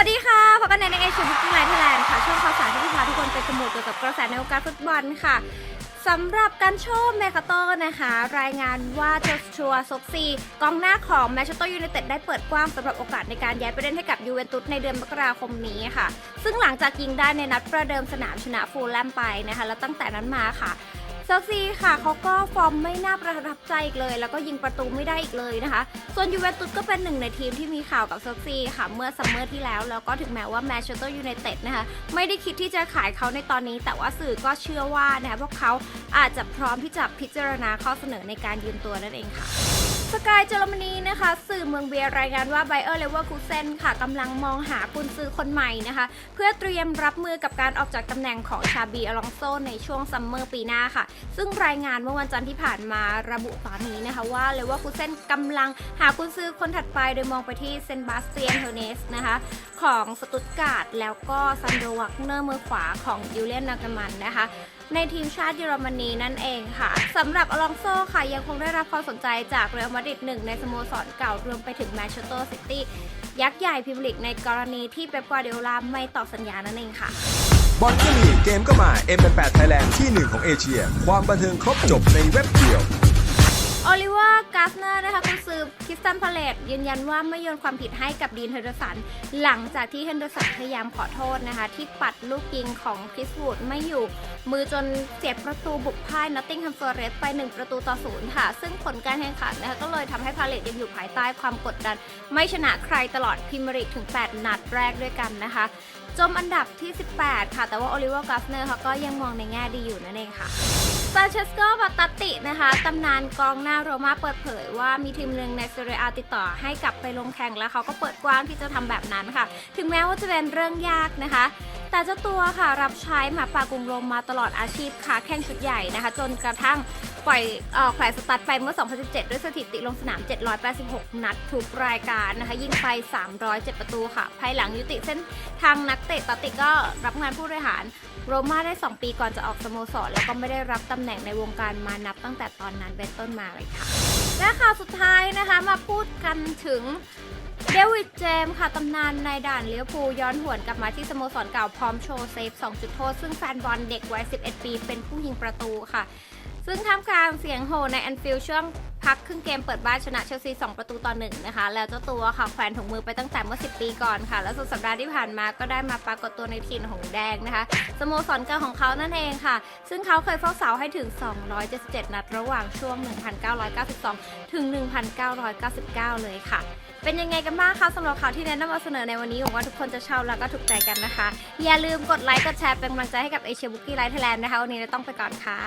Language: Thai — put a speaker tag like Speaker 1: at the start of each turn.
Speaker 1: สวัสดีค่ะพบกันในในเอเชียฟุตบอลไลท์ไทยแลนด์ค่ะ ช่วงข่าวสารที่จะพาทุกคนไปสำรวจเกี่ยวกับกระแสในวงการฟุตบอลค่ะสำหรับการโชว์แมคคาโตนะคะ รายงานว่าเจสชัวซกซีกองหน้าของแมนเชสเตอร์ยูไนเต็ดได้เปิดกว้างสำหรับโอกาสในการย้ายไปเล่นให้กับยูเวนตุสในเดือนมกราคมนี้ค่ะ ซึ่งหลังจากยิงได้ในนัดประเดิมสนามชนะฟูลแลมไปนะคะ แล้วตั้งแต่นั้นมาค่ะ เซลซีค่ะเขาก็ฟอร์มไม่น่าประทับใจอีกเลย แล้วก็ยิงประตูไม่ได้อีกเลยนะคะ ส่วนยูเวนตุสก็เป็นหนึ่งในทีมที่มีข่าวกับเซลซีค่ะ เมื่อซัมเมอร์ที่แล้ว แล้วก็ถึงแม้ว่าแมนเชสเตอร์ยูไนเต็ดนะคะไม่ได้คิดที่จะขายเขาในตอนนี้ แต่ว่าสื่อก็เชื่อว่านะคะพวกเขาอาจจะพร้อมที่จะพิจารณาข้อเสนอในการยืมตัวนั่นเองค่ะ สกายเยอรมนีนะคะ สื่อเมืองเบียร์รายงานว่าไบเออร์เลเวอร์คูเซนค่ะกำลังมองหากุนซื้อคนใหม่นะคะ เพื่อเตรียมรับมือกับการออกจากตำแหน่งของชาบีอลองโซในช่วงซัมเมอร์ปีหน้าค่ะ ซึ่งรายงานเมื่อวันจันทร์ที่ผ่านมาระบุตอนนี้นะคะว่าเลเวอร์คูเซนกำลังหากุนซื้อคนถัดไปโดยมองไปที่เซนบาสเตียนเฮเนสนะคะของสตุตการ์ดแล้วก็ซันโดวักเนอร์มือขวาของยูเลียนนากามันนะคะ ในทีมชาติเยอรมนีนั่นเองค่ะสำหรับอลองโซค่ะยังคงได้รับความสนใจจากเรอัลมาดริดหนึ่งในสโมสรเก่ารวมไปถึงแมนเชสเตอร์ซิตี้ยักษ์ใหญ่พิมพ์ลิกในกรณีที่เป๊ปกวาร์ดิโอลาไม่ต่อสัญญานั่นเองค่ะ
Speaker 2: บอลก็มีเกมก็มา M88 Thailand ที่หนึ่งของเอเชีย ความบันเทิงครบจบในเว็บเดียว
Speaker 1: โอลิเวอร์กาสเนอร์นะคะคุณซือคริสตันพาเลตยืนยันว่าไม่โยนความผิดให้กับดีนเฮนเดอร์สัน หลังจากที่เฮนเดอร์สันพยายามขอโทษนะคะ ที่ปัดลูกยิงของคริสวูดไม่อยู่ มือจนเสียประตูบุกพ่ายนอตติงแฮมฟอร์เรสไป 1 ประตูต่อศูนย์ค่ะ ซึ่งผลการแข่งขันนะคะก็เลยทำให้พาเลตยังอยู่ภายใต้ความกดดัน ไม่ชนะใครตลอดพรีเมียร์ลีกถึง 8 นัดแรกด้วยกันนะคะจมอันดับที่ 18 ค่ะ แต่ว่าโอลิเวอร์กาสเนอร์เขาก็ยังมองในแง่ดีอยู่นั่นเองค่ะ ซานเชสโกบาตตินะคะตำนานกองหน้าโรม่าเปิดเผยว่ามีทีมหนึ่งในเซเรียอาติดต่อให้กลับไปลงแข่งแล้วเขาก็เปิดกว้างที่จะทำแบบนั้นค่ะ ถึงแม้ว่าจะเป็นเรื่องยากนะคะ แต่เจ้าตัวค่ะรับใช้หมาป่ากรุงโรมมาตลอดอาชีพค่ะแข่งชุดใหญ่นะคะ จนกระทั่งปล่อยออแขวนสตัดไปเมื่อ 2017 ด้วยสถิติลงสนาม 786 นัดทุกรายการนะคะ ยิงไป 307 ประตูค่ะ ภายหลังยุติเส้นทางนักเตะตติก็รับงานผู้บริหารโรม่าได้ 2 ปีก่อนจะออกสโมสร แล้วก็ไม่ได้รับตำแหน่งในวงการมานับตั้งแต่ตอนนั้นเป็นต้นมาเลยค่ะและข่าวสุดท้ายนะคะมาพูดกันถึง เดวิดเจมส์ค่ะตำนานในด่านเลี้ยวภูย้อนหวนกลับมาที่สโมสรเก่าพร้อมโชว์เซฟ 2 จุดโทษ ซึ่งแฟนบอลเด็กวัย 11 ปี เป็นผู้ยิงประตูค่ะ ซึ่งท่ามกลางเสียงโห่ในแอนฟิลด์ช่วง พักครึ่งเกมเปิดบ้านชนะเชลซี 2 ประตูต่อหนึ่งนะคะ แล้วเจ้าตัวค่ะแขวนถุงมือไปตั้งแต่เมื่อ 10 ปีก่อนค่ะ แล้วสุดสัปดาห์ที่ผ่านมาก็ได้มาปรากฏตัวในทีมหงแดงนะคะสโมสรเก่าของเขานั่นเองค่ะ ซึ่งเขาเคยเฝ้าเสาให้ถึง 277 นัดระหว่างช่วง 1992 ถึง 1999 เลยค่ะเป็นยังไงกันบ้างคะสำหรับข่าวที่แนะนำมาเสนอในวันนี้หวังว่าทุกคนจะชอบแล้วก็ถูกใจกันนะคะ อย่าลืมกดไลค์กดแชร์เป็นกำลังใจให้กับเอเชียบุ๊กี้ไลท์ไทยแลนด์นะคะวันนี้เราต้องไปก่อนค่ะ